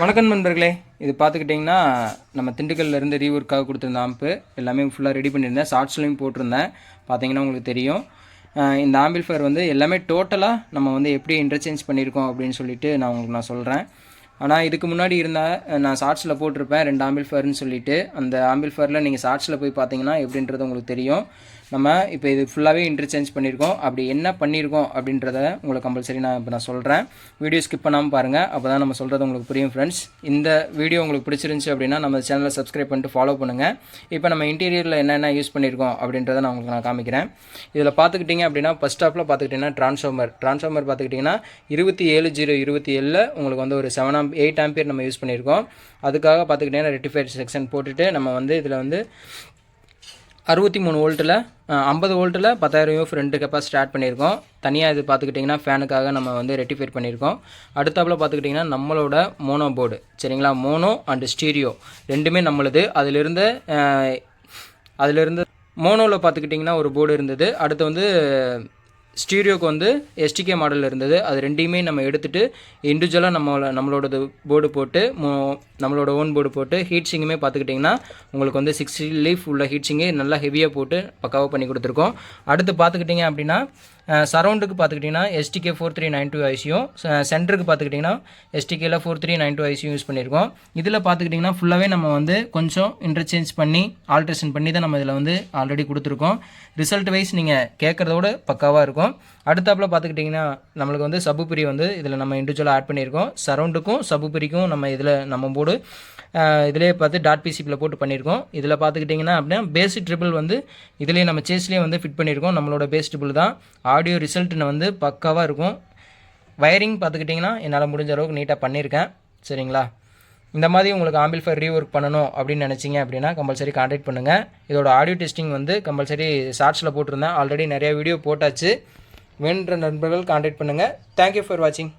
வணக்கம் நண்பர்களே. இது பார்த்துக்கிட்டிங்கன்னா நம்ம திண்டுக்கல்ல இருந்து ரீவொர்க்காக கொடுத்துருந்த ஆம்பு எல்லாமே ஃபுல்லாக ரெடி பண்ணியிருந்தேன். ஷார்ட்ஸ்லையும் போட்டிருந்தேன். பார்த்தீங்கன்னா உங்களுக்கு தெரியும். இந்த ஆம்பிள்ஃபயர் வந்து எல்லாமே டோட்டலாக நம்ம வந்து எப்படி இன்டர்சேஞ்ச் பண்ணியிருக்கோம் அப்படின்னு சொல்லிட்டு நான் உங்களுக்கு நான் சொல்கிறேன் ஆனால் இதுக்கு முன்னாடி இருந்தால் நான் ஷார்ட்ஸில் போட்டிருப்பேன். ரெண்டு ஆம்பிள்ஃபயர்னு சொல்லிட்டு. அந்த ஆம்பிள்ஃபயரில் நீங்கள் ஷார்ட்ஸில் போய் பார்த்தீங்கன்னா எப்படின்றது உங்களுக்கு தெரியும். நம்ம இப்போ இது ஃபுல்லாகவே இன்டர்சேஞ்ச் பண்ணியிருக்கோம் அப்படி என்ன பண்ணியிருக்கோம் அப்படின்றத உங்களுக்கு கம்பல்சரி நான் இப்போ நான் சொல்கிறேன் வீடியோ ஸ்கிப் பண்ணாமல் பாருங்கள் அப்போ தான் நம்ம சொல்கிறது உங்களுக்கு புரியும் ஃப்ரெண்ட்ஸ் இந்த வீடியோ உங்களுக்கு பிடிச்சிருந்துச்சி அப்படின்னா நம்ம சேனலை சப்ஸ்கிரைப் பண்ணிட்டு ஃபாலோ பண்ணுங்கள் இப்போ நம்ம இன்டீரியரில் என்னென்ன யூஸ் பண்ணியிருக்கோம் அப்படின்றத நான் உங்களுக்கு நான் காமிக்கிறேன். இதில் பார்த்துக்கிட்டிங்க அப்படின்னா ஃபஸ்ட் ஸ்டாப்பில் பார்த்துக்கிட்டிங்கன்னா ட்ரான்ஸ்ஃபார்மர் ட்ரான்ஸ்ஃபார்மர் பார்த்துக்கிட்டிங்கன்னா இருபத்தி ஏழு ஜீரோ இருபத்தி ஏழில் உங்களுக்கு வந்து ஒரு செவன் ஆம் எயிட் ஆம்பியர் நம்ம யூஸ் பண்ணியிருக்கோம் அதுக்காக பார்த்துக்கிட்டிங்கன்னா ரெட்டிஃபைட் செக்ஷன் போட்டுட்டு நம்ம வந்து இதில் வந்து அறுபத்தி மூணு வோல்ட்டில் ஐம்பது வோல்ட்டில் பத்தாயிரம் யூஎஃப் ரெண்டு கெப்பாசிட்டி ஆட் பண்ணியிருக்கோம். தனியாக இது பார்த்துக்கிட்டிங்கன்னா ஃபேனுக்காக நம்ம வந்து ரெட்டிஃபைட் பண்ணியிருக்கோம். அடுத்தாப்புல பார்த்துக்கிட்டிங்கன்னா நம்மளோட மோனோ போர்டு சரிங்களா? மோனோ அண்டு ஸ்டீரியோ ரெண்டுமே நம்மளுது. அதிலிருந்து அதிலிருந்து மோனோவில் பார்த்துக்கிட்டிங்கன்னா ஒரு போர்டு இருந்தது. அடுத்து வந்து ஸ்டீரியோக்கு வந்து எஸ்டிகே மாடல் இருந்தது. அது ரெண்டையுமே நம்ம எடுத்துகிட்டு இண்டிவிஜுவலாக நம்ம நம்மளோடது போர்டு போட்டு மோ- நம்மளோட ஓன் போர்டு போட்டு ஹீட் சிங்குமே பார்த்துக்கிட்டிங்கன்னா உங்களுக்கு வந்து சிக்ஸ்டி லீஃப் உள்ள ஹீட் சிங்கே நல்லா ஹெவியாக போட்டு பக்காவாக பண்ணி கொடுத்துருக்கோம். அடுத்து பார்த்துக்கிட்டிங்க அப்படின்னா சரௌண்டுக்கு பார்த்துக்கிட்டிங்கன்னா STK four three nine two ஐசியும் சென்டருக்கு பார்த்துக்கிட்டிங்கன்னா எஸ்டிகேல ஃபோர் த்ரீ நைன் டூ ஐசியும் யூஸ் பண்ணியிருக்கோம் இதில் பார்த்துக்கிட்டிங்கன்னா ஃபுல்லாகவே நம்ம வந்து கொஞ்சம் இன்டர்சேஞ்ச் பண்ணி ஆல்ட்ரேஷன் பண்ணி தான் நம்ம இதில் வந்து ஆல்ரெடி கொடுத்துருக்கோம். ரிசல்ட் வைஸ் நீங்கள் கேட்குறதோட பக்காவாக இருக்கும். அடுத்தாப்பில் பார்த்துக்கிட்டிங்கன்னா நம்மளுக்கு வந்து சபுபிரி வந்து இதில் நம்ம இண்டிவிஜுவலாக ஆட் பண்ணியிருக்கோம். சரௌண்டுக்கும் சபுபிரிக்கும் நம்ம இதில் நம்ம போர்டு இதிலே பார்த்து டாட் பிசிபியில் போட்டு பண்ணியிருக்கோம். இதில் பார்த்துக்கிட்டிங்கன்னா அப்படின்னா பேசிக் ட்ரிபிள் வந்து இதுலேயே நம்ம சேஸ்லேயே வந்து ஃபிட் பண்ணியிருக்கோம். நம்மளோட பேஸ் ட்ரிபிள் தான். ஆடியோ ரிசல்ட்னு வந்து பக்காவாக இருக்கும். வயரிங் பார்த்துக்கிட்டிங்கன்னா என்னால் முடிஞ்ச அளவுக்கு நீட்டாக பண்ணியிருக்கேன். சரிங்களா? இந்த மாதிரி உங்களுக்கு ஆம்பிள்ஃபை ரீஒர்க் பண்ணணும் அப்படின்னு நினச்சிங்க அப்படின்னா கம்பல்சரி காண்டாக்ட் பண்ணுங்கள் இதோட ஆடியோ டெஸ்டிங் வந்து கம்பல்சரி ஷார்ட்ஸில் போட்டிருந்தேன். ஆல்ரெடி நிறைய வீடியோ போட்டாச்சு. வேணுன்ற நண்பர்கள் கான்டாக்ட் பண்ணுங்கள் தேங்க்யூ ஃபார் வாட்சிங்